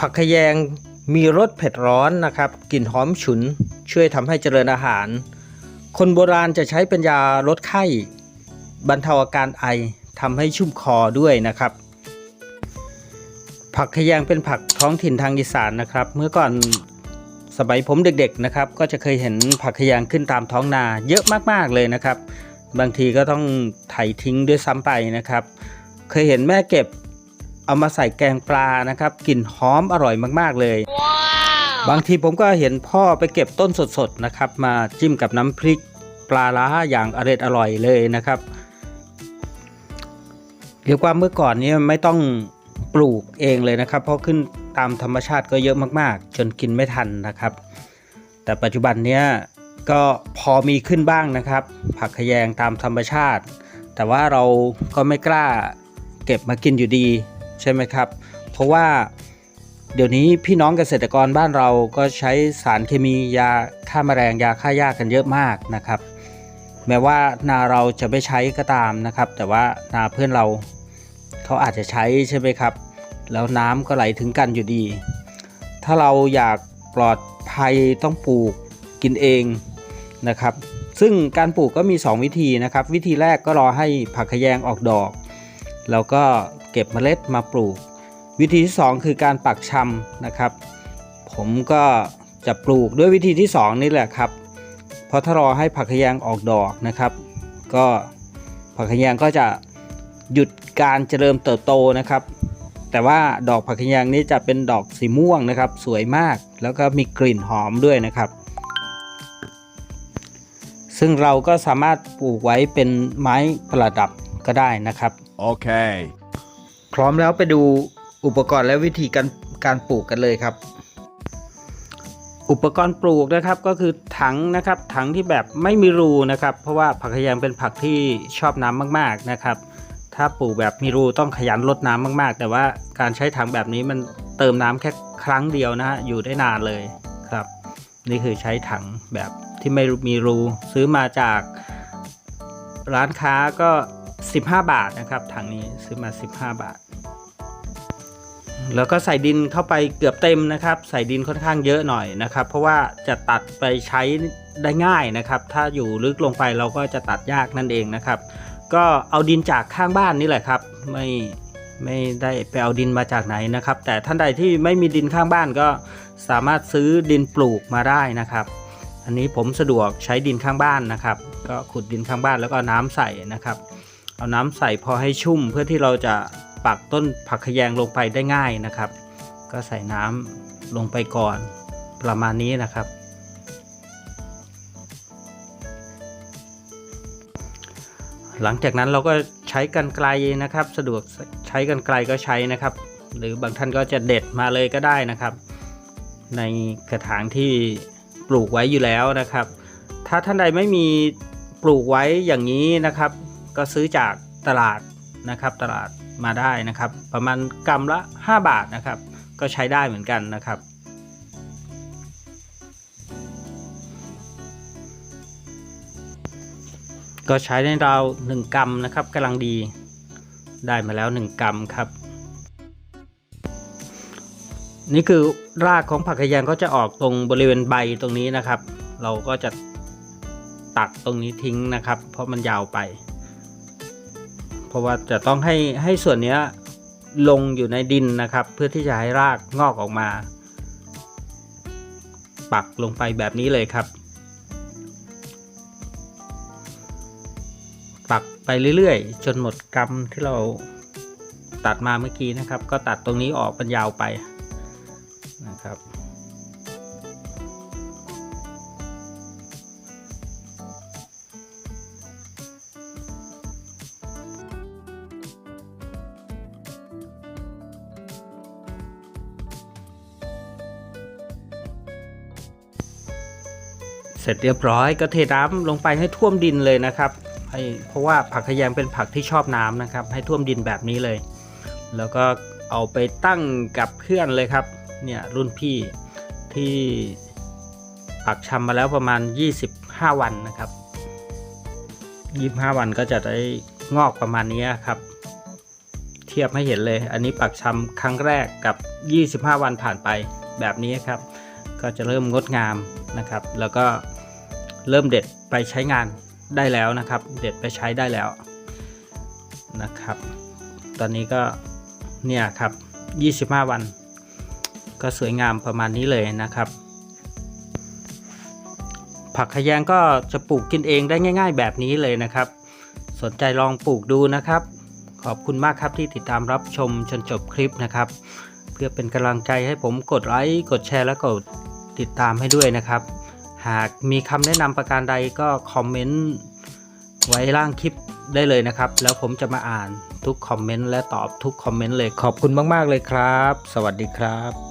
ผักขยงมีรสเผ็ดร้อนนะครับ กลิ่นหอมฉุน ช่วยทำให้เจริญอาหาร คนโบราณจะใช้เป็นยาลดไข้ บรรเทาอาการไอทำให้ชุ่มคอด้วยนะครับ ผักขยงเป็นผักท้องถิ่นทางอีสานนะครับ เมื่อก่อนสมัยผมเด็กๆนะครับ ก็จะเคยเห็นผักขยงขึ้นตามท้องนาเยอะมากๆเลยนะครับ บางทีก็ต้องไถทิ้งด้วยซ้ำไปนะครับ เคยเห็นแม่เก็บ เอามาใส่แกงปลานะครับกลิ่นหอมอร่อยมากๆเลย บางทีผมก็เห็นพ่อไปเก็บต้นสดๆนะครับ มาจิ้มกับน้ำพริกปลาล้าอย่างอร่อยอร่อยเลยนะครับเรียกว่าเมื่อก่อนนี้ไม่ต้องปลูกเองเลยนะครับ เพราะขึ้นตามธรรมชาติก็เยอะมากๆ จนกินไม่ทันนะครับ แต่ปัจจุบันเนี้ยก็พอมีขึ้นบ้างนะครับ ผักขยงตามธรรมชาติ แต่ว่าเราก็ไม่กล้าเก็บมากินอยู่ดี ใช่ไหมครับ เพราะว่าเดี๋ยวนี้พี่น้องเกษตรกรบ้านเราก็ใช้สารเคมียาฆ่าแมลงยาฆ่าหญ้ากันเยอะมากนะครับ แม้ว่านาเราจะไม่ใช้ก็ตามนะครับ แต่ว่านาเพื่อนเราเขาอาจจะใช้ใช่ไหมครับ แล้วน้ำก็ไหลถึงกันอยู่ดี ถ้าเราอยากปลอดภัยต้องปลูกกินเองนะครับ ซึ่งการปลูกก็มี 2 วิธีนะครับ วิธีแรกก็รอให้ผักขยงออกดอก แล้วก็เก็บเมล็ดมาปลูก วิธีที่ 2 คือการปักชำนะครับ ผมก็จะปลูกด้วยวิธีที่ 2 นี่แหละครับ เพราะถ้ารอให้ผักขยงออกดอกนะครับ ก็ผักขยงก็จะหยุดการเจริญเติบโตนะครับ แต่ว่าดอกผักขยงนี้จะเป็นดอกสีม่วงนะครับ สวยมากแล้วก็มีกลิ่นหอมด้วยนะครับ ซึ่งเราก็สามารถปลูกไว้เป็นไม้ประดับก็ได้นะครับ Okay. พร้อมแล้วไปดูอุปกรณ์และวิธีการการปลูกกันเลยครับ อุปกรณ์ปลูกนะครับก็คือถังนะครับถังที่แบบไม่มีรูนะครับ เพราะว่าผักขยงเป็นผักที่ชอบน้ำมากๆนะครับ ถ้าปลูกแบบมีรูต้องขยันรดน้ำมากๆ แต่ว่าการใช้ถังแบบนี้มันเติมน้ำแค่ครั้งเดียวนะฮะอยู่ได้นานเลยครับ นี่คือใช้ถังแบบที่ไม่มีรูซื้อมาจากร้านค้าก็ 15 บาทนะครับถังนี้ซื้อมา 15 บาท แล้วก็ใส่ดินเข้าไปเกือบเต็มนะครับ ใส่ดินค่อนข้างเยอะหน่อยนะครับ เพราะว่าจะตัดไปใช้ได้ง่ายนะครับ ถ้าอยู่ลึกลงไปเราก็จะตัดยากนั่นเองนะครับ ก็เอาดินจากข้างบ้านนี่แหละครับ ไม่ไม่ได้ไปเอาดินมาจากไหนนะครับ แต่ท่านใดที่ไม่มีดินข้างบ้านก็สามารถซื้อดินปลูกมาได้นะครับ อันนี้ผมสะดวกใช้ดินข้างบ้านนะครับ ก็ขุดดินข้างบ้านแล้วก็น้ำใส่นะครับ เอาน้ำใส่พอให้ชุ่มเพื่อที่เราจะปักต้นผักขยงลงไปได้ง่ายนะครับ ก็ใส่น้ำลงไปก่อนประมาณนี้นะครับ หลังจากนั้นเราก็ใช้กันไกลนะครับ สะดวกใช้กันไกลก็ใช้นะครับ หรือบางท่านก็จะเด็ดมาเลยก็ได้นะครับ ในกระถางที่ปลูกไว้อยู่แล้วนะครับ ถ้าท่านใดไม่มีปลูกไว้อย่างนี้นะครับ ก็ซื้อจากตลาดนะครับตลาดมาได้นะครับ ประมาณกรัมละ 5 บาทนะครับ ก็ใช้ได้เหมือนกันนะครับก็ใช้ในราว1กรัมนะครับกำลังดีได้มาแล้ว 1 กรัมครับ นี่คือรากของผักขยงก็จะออกตรงบริเวณใบตรงนี้นะครับ เราก็จะตัดตรงนี้ทิ้งนะครับ เพราะมันยาวไป ราะว่าจะต้องให้ให้ส่วนนี้ลงอยู่ในดินนะครับ เพื่อที่จะให้รากงอกออกมา ปักลงไปแบบนี้เลยครับ ปักไปเรื่อยๆ จนหมดกำที่เราตัดมาเมื่อกี้นะครับ ก็ตัดตรงนี้ออกเป็นยาวไปนะครับ สร็จเรียบร้อยก็เทน้ำลงไปให้ท่วมดินเลยนะครับ ให้เพราะว่าผักขยงเป็นผักที่ชอบน้ำนะครับ ให้ท่วมดินแบบนี้เลย แล้วก็เอาไปตั้งกับเพื่อนเลยครับ เนี่ยรุ่นพี่ที่ปักชำมาแล้วประมาณ 25 วันนะครับ 25 วันก็จะได้งอกประมาณนี้ครับทีทียบให้เห็นเลย อันนี้ปักชำครั้งแรกกับ 25 วันผ่านไปแบบนี้ครับ ก็จะเริ่มงดงามนะครับ แล้วก็ เริ่มเด็ดไปใช้งานได้แล้วนะครับ เด็ดไปใช้ได้แล้วนะครับ ตอนนี้ก็เนี่ยครับ 25 วัน ก็สวยงามประมาณนี้เลยนะครับ ผักขยงก็จะปลูกกินเองได้ง่าย ๆ แบบนี้เลยนะครับ สนใจลองปลูกดูนะครับ ขอบคุณมากครับที่ติดตามรับชมจนจบคลิปนะครับ เพื่อเป็นกำลังใจให้ผมกดไลค์กดแชร์และกดติดตามให้ด้วยนะครับ หากมีคำแนะนำประการใดก็คอมเมนต์ไว้ล่างคลิปได้เลยนะครับ แล้วผมจะมาอ่านทุกคอมเมนต์และตอบทุกคอมเมนต์เลยขอบคุณมาก ๆ เลยครับ สวัสดีครับ